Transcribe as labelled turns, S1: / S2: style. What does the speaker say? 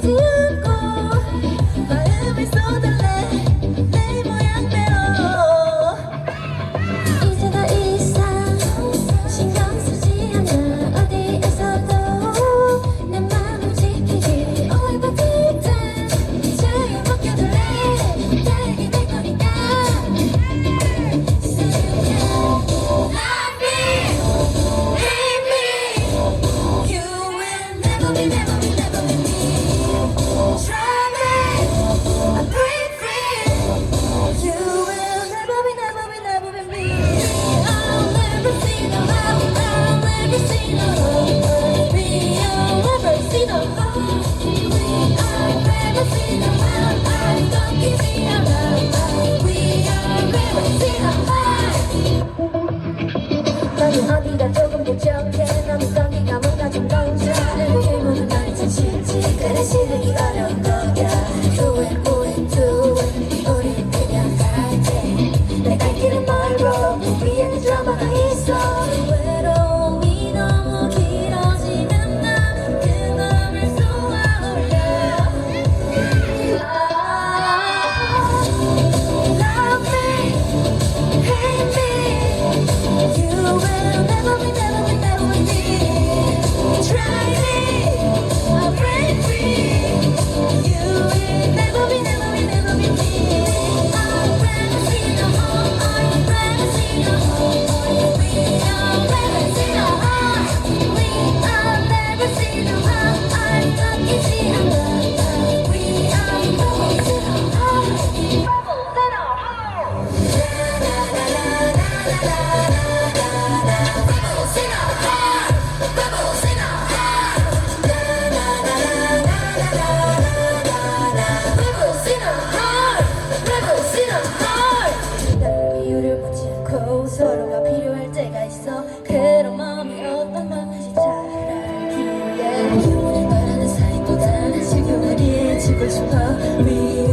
S1: 다듬고 마음을 쏟아내 내 모양대로. 이제 더 이상 신경 쓰지 않아 어디에서도 내 마음을 지키기 All about the time 나에게 내 거니까. We never me.